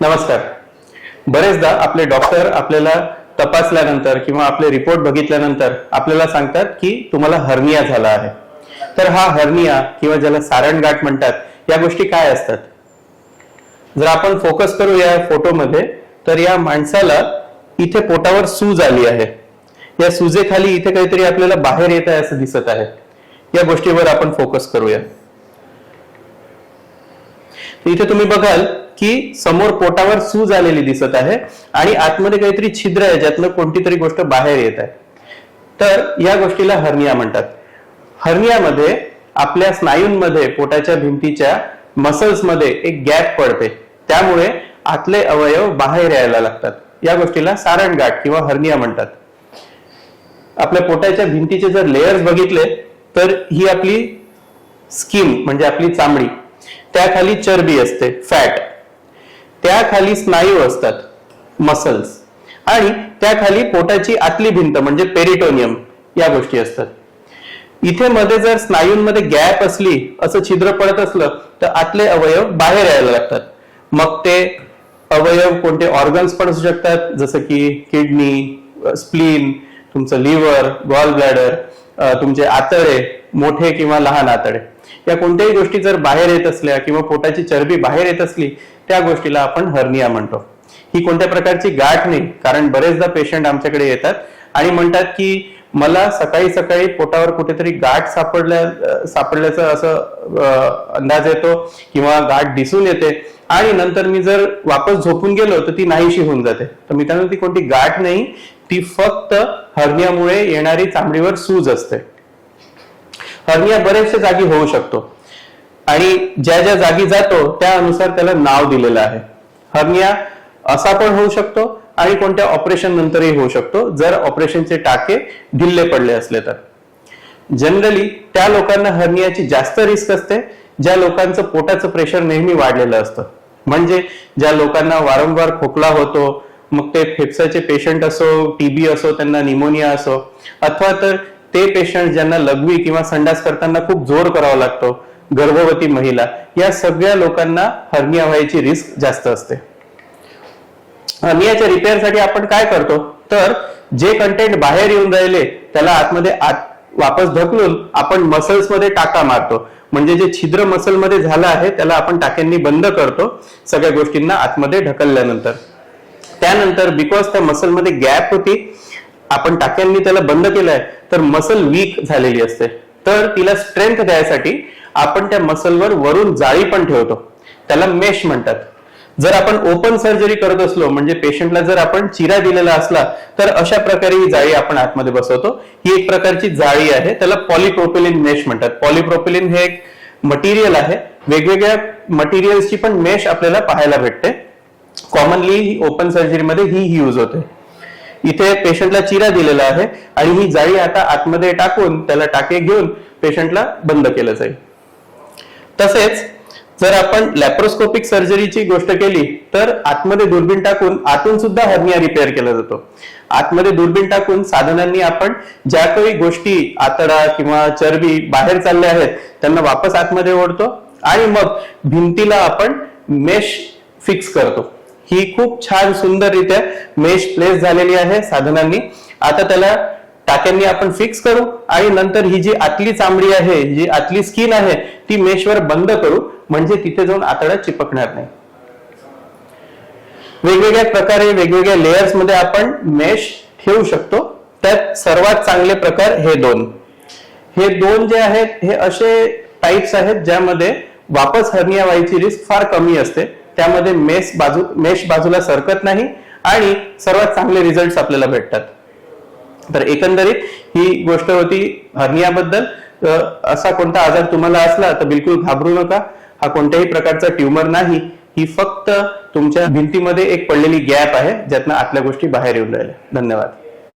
नमस्कार. बरेचदा आपले डॉक्टर आपल्याला तपासल्यानंतर किंवा आपले रिपोर्ट बघितल्यानंतर आपल्याला सांगतात की तुम्हाला हर्निया झाला आहे. तर हा हर्निया किंवा ज्याला सारण गाठ म्हणतात या गोष्टी काय असतात? जर आपण फोकस करू या फोटोमध्ये तर या माणसाला इथे पोटावर सूज आली आहे. या सुजेखाली इथे काहीतरी आपल्याला बाहेर येत आहे असं दिसत आहे. या गोष्टीवर आपण फोकस करूया. इथे तुम्ही बघाल की समोर पोटावर सूज आलेली दिसत आहे आणि आतमध्ये काहीतरी छिद्र आहे ज्यातनं कोणती तरी गोष्ट बाहेर येत आहे. तर या गोष्टीला हर्निया म्हणतात. हर्नियामध्ये आपल्या स्नायूंमध्ये पोटाच्या भिंतीच्या मसल्समध्ये एक गॅप पडते. त्यामुळे आतले अवयव बाहेर यायला लागतात. या गोष्टीला सारणगाठ किंवा हर्निया म्हणतात. आपल्या पोटाच्या भिंतीचे जर लेयर्स बघितले तर ही आपली स्किन म्हणजे आपली चामडी त्याखाली चरबी असते फॅट त्याखाली स्नायू असतात मसल्स आणि त्याखाली पोटाची आतली भिंत म्हणजे पेरिटोनियम या गोष्टी असतात. इथे मध्ये जर स्नायूंमध्ये गॅप असली असं छिद्र पडत असलं तर आतले अवयव बाहेर यायला लागतात. मग ते अवयव कोणते ऑर्गन्स पण असू शकतात जसं की किडनी स्प्लीन तुमचं लिव्हर गॉल ब्लॅडर तुमचे आतडे मोठे किंवा लहान आतडे. या कोणत्याही गोष्टी जर बाहेर येत असल्या किंवा पोटाची चरबी बाहेर येत असली त्या गोष्टीला आपण हर्निया म्हणतो. ही कोणत्या प्रकारची गाठ नाही कारण बरेचदा पेशंट आमच्याकडे येतात आणि म्हणतात की मला सकाळी सकाळी पोटावर कुठेतरी गाठ सापडल्या सापडल्याचं असं अंदाज येतो किंवा गाठ दिसून येते आणि नंतर मी जर वापस झोपून गेलो तर ती नाहीशी होऊन जाते. तर मित्रांनो ती कोणती गाठ नाही ती फक्त हर्नियामुळे येणारी चामडीवर सूज असते. हर्निया बरेचशा जागी होऊ शकतो. आणि ज्या ज्या जागी जातो त्यानुसार त्याला नाव दिलेलं आहे. हर्निया असा पण होऊ शकतो आणि कोणत्या ऑपरेशन नंतरही होऊ शकतो. जर ऑपरेशनचे टाके ढिल्ले पडले असले तर. जनरली त्या लोकांना हर्नियाची जास्त रिस्क असते ज्या लोकांचं पोटाचं प्रेशर नेहमी वाढलेलं असतं. म्हणजे ज्या लोकांना वारंवार खोकला होतो मग ते फेफसाचे पेशंट असो टीबी असो त्यांना निमोनिया असो अथवा तर ते पेशंट ज्यांना लघवी किंवा संडास करताना खूप जोर करावा लागतो गर्भवती महिला या सगळ्या लोकांना हर्निया व्हायची रिस्क जास्त असते. हर्नियाच्या रिपेअरसाठी आपण काय करतो? तर जे कंटेंट बाहेर येऊन राहिले त्याला आतमध्ये आत वापस ढकलून आपण मसल्समध्ये टाका मारतो. म्हणजे जे छिद्र मसलमध्ये झालं आहे त्याला आपण टाक्यांनी बंद करतो सगळ्या गोष्टींना आतमध्ये ढकलल्यानंतर. त्यानंतर बिकॉज त्या मसलमध्ये गॅप होती आपण टाक्यांनी त्याला बंद केलंय तर मसल वीक झालेली असते. तर तिला स्ट्रेंथ द्यायसाठी आपण त्या मसलवर वरून जाळी पण ठेवतो. त्याला मेश म्हणतात. जर आपण ओपन सर्जरी करत असलो म्हणजे पेशंटला जर आपण चिरा दिलेला असला तर अशा प्रकारे ही जाळी आपण आतमध्ये बसवतो. ही एक प्रकारची जाळी आहे. त्याला पॉलिप्रोपिलिन मेश म्हणतात. पॉलिप्रोपिलिन हे एक मटेरियल आहे. वेगवेगळ्या मटेरियल्सची पण मेश आपल्याला पाहायला भेटते. कॉमनली ओपन सर्जरीमध्ये ही यूज होते. इथे पेशंटला चिरा दिलेला आहे आणि ही जाळी आता आतमध्ये टाकून त्याला टाके घेऊन पेशंटला बंद केलं जाईल. तसेच जर आपण लॅप्रोस्कोपिक सर्जरीची गोष्ट केली तर आतमध्ये दुर्बीण टाकून आतून सुद्धा हर्निया रिपेअर केला जातो. आतमध्ये दुर्बीण टाकून साधनांनी आपण ज्या काही गोष्टी आतडा किंवा चरबी बाहेर चालल्या आहेत त्यांना वापस आतमध्ये ओढतो आणि मग भिंतीला आपण मेश फिक्स करतो. ही खूप छान सुंदररित्या मेश प्लेस झालेली आहे साधनांनी. आता त्याला टाक्यांनी आपण फिक्स करू आणि नंतर ही जी आतली चामडी आहे जी आतली स्किन आहे ती मेशवर बंद करू म्हणजे तिथे जाऊन आतडा चिपकणार नाही. वेगवेगळ्या प्रकारे वेगवेगळ्या लेयर्समध्ये आपण मेश ठेवू शकतो. त्यात सर्वात चांगले प्रकार हे दोन. हे दोन जे आहेत हे असे टाईप्स आहेत ज्यामध्ये वापस हर्निया व्हायची रिस्क फार कमी असते. त्यामध्ये मेस बाजू मेश बाजूला सरकत नाही आणि सर्वात चांगले रिझल्ट आपल्याला भेटतात. तर एकंदरीत ही गोष्ट होती हर्नियाबद्दल. असा कोणता आजार तुम्हाला असला तर बिलकुल घाबरू नका. हा कोणत्याही प्रकारचा ट्युमर नाही. ही फक्त तुमच्या भिंतीमध्ये एक पडलेली गॅप आहे ज्यातनं आतल्या गोष्टी बाहेर येऊन राहिल्या. धन्यवाद.